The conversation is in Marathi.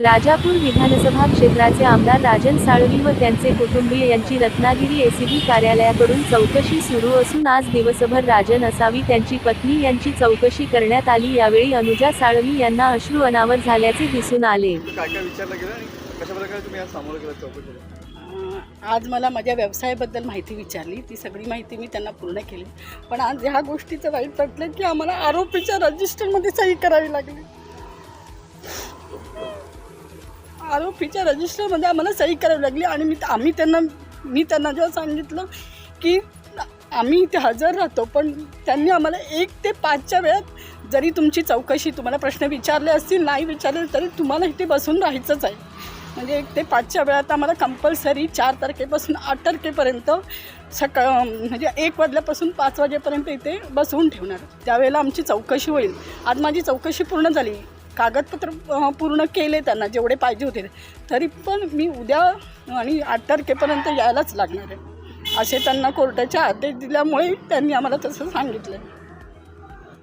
राजापूर विधानसभा क्षेत्राचे आमदार राजन साळवी व त्यांचे कुटुंबीय यांची रत्नागिरी एसीबी कार्यालयाकडून चौकशी सुरू असून आज दिवसभर राजन असावी त्यांची पत्नी यांची चौकशी करण्यात आली. यावेळी अनुजा साळवी यांना अश्रू अनावर झाल्याचे दिसून आले. काय काय विचारलं गेलं? आणि कशा प्रकारे तुम्ही आज सामोरं गेलं चौकशीला? अं, आज मला माझ्या व्यवसायाबद्दल माहिती विचारली. ती सगळी माहिती मी त्यांना पूर्ण केली. पण आज ह्या गोष्टीचं वाईट वाटलं की आम्हाला आरोपीच्या रजिस्टरमध्ये सही करावी लागली. आरोपीच्या रजिस्टरमध्ये आम्हाला सही करावी लागली आणि मी आम्ही त्यांना मी त्यांना जेव्हा सांगितलं की आम्ही इथे हजर राहतो पण त्यांनी आम्हाला एक ते पाचच्या वेळात जरी तुमची चौकशी तुम्हाला प्रश्न विचारले असतील नाही विचारले तरी तुम्हाला इथे बसून राहायचंच आहे. म्हणजे एक ते पाचच्या वेळात आम्हाला कंपल्सरी चार तारखेपासून आठ तारखेपर्यंत सकाळ म्हणजे एक वाजल्यापासून पाच वाजेपर्यंत इथे बसवून ठेवणार. त्यावेळेला आमची चौकशी होईल. आज माझी चौकशी पूर्ण झाली. कागदपत्र पूर्ण केले त्यांना जेवढे पाहिजे होते. तरी पण मी उद्या आणि आठ तारखेपर्यंत यायलाच लागणार आहे. असे त्यांना कोर्टाचे आदेश दिल्यामुळे त्यांनी आम्हाला तसं सांगितलं